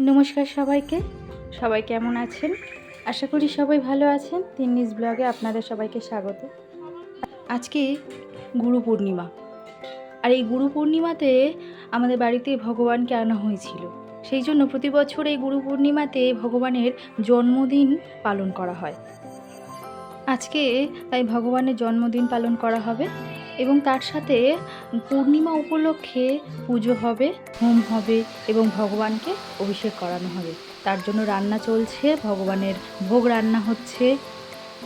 নমস্কার সবাইকে। সবাই কেমন আছেন? আশা করি সবাই ভালো আছেন। তিন নিউজ ব্লগে আপনাদের সবাইকে স্বাগত। আজকে গুরু পূর্ণিমা। আর এই গুরু পূর্ণিমাতে আমাদের বাড়িতে ভগবানকে আনা হয়েছিল। সেই জন্য প্রতি বছর এই গুরু পূর্ণিমাতে ভগবানের জন্মদিন পালন করা হয়। আজকে তাই ভগবানের জন্মদিন পালন করা হবে। এবং তার সাথে পূর্ণিমা উপলক্ষে পুজো হবে, হোম হবে এবং ভগবানকে অভিষেক করানো হবে। তার জন্য রান্না চলছে, ভগবানের ভোগ রান্না হচ্ছে।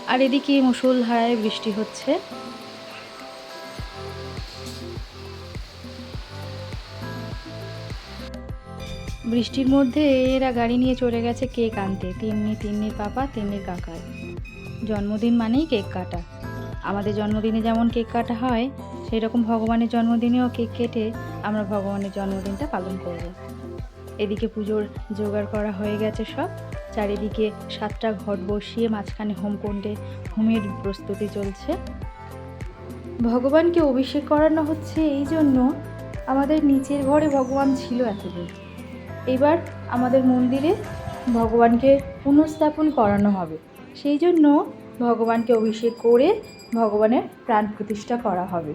আর এদিকে মুসলধারায় বৃষ্টি হচ্ছে। বৃষ্টির মধ্যে এরা গাড়ি নিয়ে চলে গেছে কেক আনতে। তিন্নি তিন্নির পাপা, তিন্নির কাকার জন্মদিন মানেই কেক কাটা। আমাদের জন্মদিনে যেমন কেক কাটা হয় সেই রকম ভগবানের জন্মদিনেও কেক কেটে আমরা ভগবানের জন্মদিনটা পালন করব। এদিকে পুজোর জোগাড় করা হয়ে গেছে সব। চারিদিকে সাতটা ঘট বসিয়ে মাঝখানে হোমকুণ্ডে হোমের প্রস্তুতি চলছে। ভগবানকে অভিষেক করানো হচ্ছে এই জন্য আমাদের নিচের ঘরে ভগবান ছিল এতদিন এবার আমাদের মন্দিরে ভগবানকে পুনঃস্থাপন করানো হবে। সেই জন্য ভগবানকে অভিষেক করে ভগবানের প্রাণ প্রতিষ্ঠা করা হবে।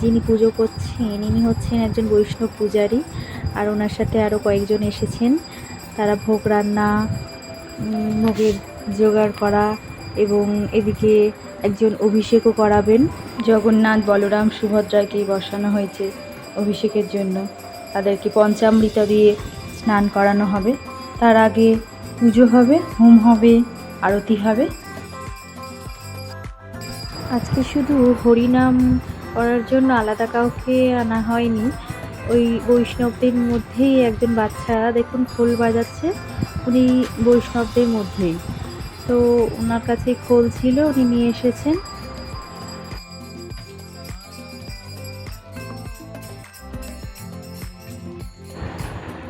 যিনি পুজো করছেন ইনি হচ্ছেন একজন বৈষ্ণব পূজারী আর ওনার সাথে আরও কয়েকজন এসেছেন। তারা ভোগ রান্না উম, ভোগের জোগাড় করা এবং এদিকে একজন অভিষেকও করাবেন। জগন্নাথ বলরাম সুভদ্রাকে বসানো হয়েছে। অভিষেকের জন্য। তাদেরকে পঞ্চামৃতা দিয়ে স্নান করানো হবে। তার আগে পুজো হবে, হোম হবে, আরতি হবে। আজকে শুধু হরিনাম করার জন্য আলাদা কাউকে আনা হয়নি। ওই বৈষ্ণবদের মধ্যেই একজন বাচ্চা, দেখুন খোল বাজাচ্ছে, উনি বৈষ্ণবদের মধ্যেই। তো ওনার কাছে খোল ছিল, উনি নিয়ে এসেছেন।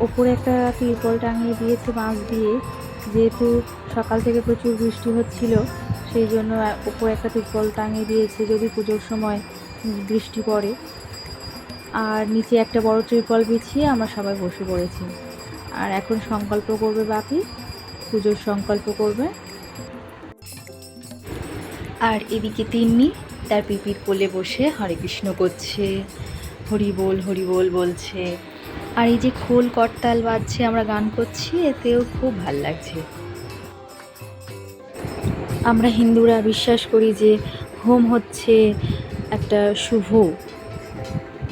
ওপরে একটা তিরপল টাঙিয়ে দিয়েছে বাঁশ দিয়ে। যেহেতু সকাল থেকে প্রচুর বৃষ্টি হচ্ছিল, সেই জন্য ওপরে একটা তিরপল টাঙিয়ে দিয়েছে যদি পুজোর সময় বৃষ্টি পড়ে। আর নিচে একটা বড় ত্রিপল বিছিয়ে আমরা সবাই বসে পড়েছি। আর এখন সংকল্প করবে বাপি, পুজোর সংকল্প করবে। আর এদিকে তিন্নি তার পিপির কোলে বসে হরে কৃষ্ণ করছে। হরি বল হরি বল বলছে। আর এই যে খোল করতাল বাজছে, আমরা গান করছি, এতেও খুব ভালো লাগছে। আমরা হিন্দুরা বিশ্বাস করি যে হোম হচ্ছে একটা শুভ।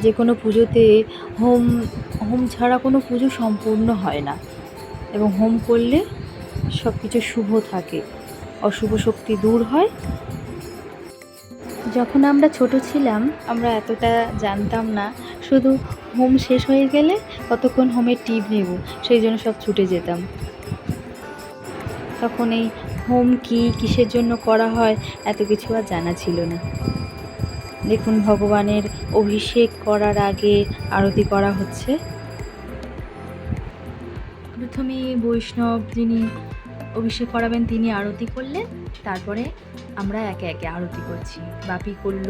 যে কোনো পুজোতে হোম হোম ছাড়া কোনো পুজো সম্পূর্ণ হয় না। এবং হোম করলে সব কিছু শুভ থাকে। অশুভ শক্তি দূর হয় যখন আমরা ছোট ছিলাম, আমরা এতটা জানতাম না। শুধু হোম শেষ হয়ে গেলে কতক্ষণ হোমের টিপ নেব, সেই জন্য সব ছুটে যেতাম। তখন এই হোম কি, কিসের জন্য করা হয়, এত কিছু আর জানা ছিল না। দেখুন, ভগবানের অভিষেক করার আগে আরতি করা হচ্ছে। প্রথমে বৈষ্ণব যিনি অভিষেক করাবেন, তিনি আরতি করলেন, তারপরে আমরা একে একে আরতি করছি। বাপি করল,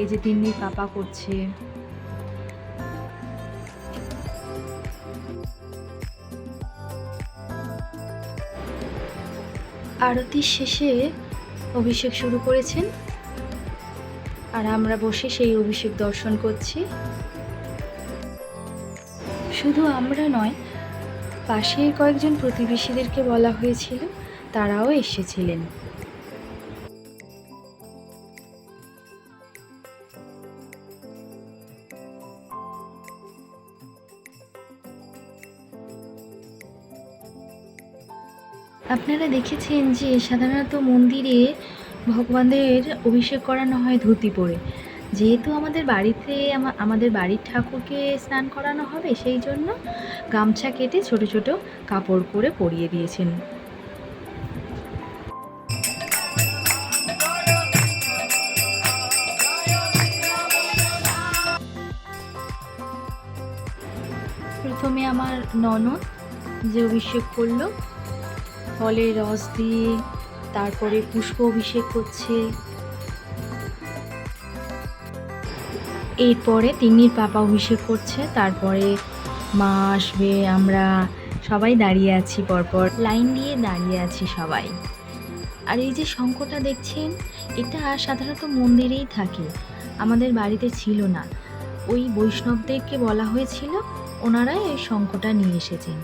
এই যে তিন্নি পাপা করছে। আরতির শেষে অভিষেক শুরু করেছেন, আর আমরা বসে সেই অভিষেক দর্শন করছি। শুধু আমরা নয় পাশের কয়েকজন প্রতিবেশীদেরকে বলা হয়েছিল, তারাও এসেছিলেন। আপনারা দেখেছেন যে সাধারণত মন্দিরে ভগবানদের অভিষেক করানো হয় ধুতি পরে। যেহেতু আমাদের বাড়িতে আমাদের বাড়ির ঠাকুরকে স্নান করানো হবে, সেই জন্য গামছা কেটে ছোট ছোট কাপড় করে পরিয়ে দিয়েছেন। প্রথমে আমার ননদ যে অভিষেক করল ফলের রস দিয়ে তারপরে পুষ্প অভিষেক করছে। এরপরে তিন্নির পাপা অভিষেক করছে, তারপরে মা আসবে, আমরা সবাই দাঁড়িয়ে আছি পরপর, লাইন দিয়ে দাঁড়িয়ে আছি সবাই। আর এই যে শঙ্খটা দেখছেন, এটা সাধারণত মন্দিরেই থাকে, আমাদের বাড়িতে ছিল না। ওই বৈষ্ণবদেরকে বলা হয়েছিল ওনারাই এই শঙ্খটা নিয়ে এসেছেন।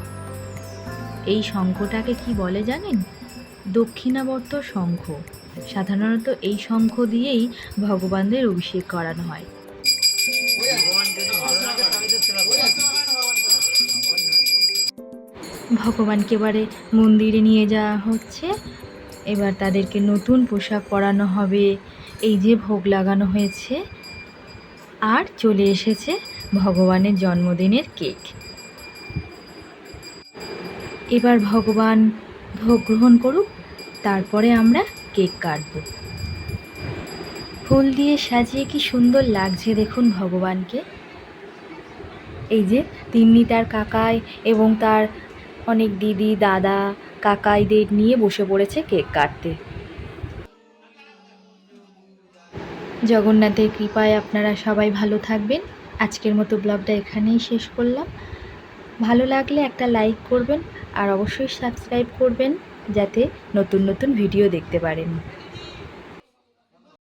এই শঙ্খটাকে কি বলে জানেন? দক্ষিণাবর্ত শঙ্খ। সাধারণত এই শঙ্খ দিয়েই ভগবানদের অভিষেক করানো হয়। ভগবানকে এবারে মন্দিরে নিয়ে যাওয়া হচ্ছে। এবার তাদেরকে নতুন পোশাক পরানো হবে। এই যে ভোগ লাগানো হয়েছে। আর চলে এসেছে ভগবানের জন্মদিনের কেক। এবার ভগবান ভোগ গ্রহণ করুক, তারপরে আমরা কেক কাটব। ফুল দিয়ে সাজিয়ে কি সুন্দর লাগছে দেখুন ভগবানকে। এই যে তিন্নি তার কাকাই এবং তার অনেক দিদি, দাদা, কাকাইদের নিয়ে বসে পড়েছে কেক কাটতে। জগন্নাথের কৃপায় আপনারা সবাই ভালো থাকবেন। আজকের মতো ব্লগটা এখানেই শেষ করলাম। ভালো লাগলে একটা লাইক করবেন আর অবশ্যই সাবস্ক্রাইব করবেন, যাতে নতুন নতুন ভিডিও দেখতে পারেন।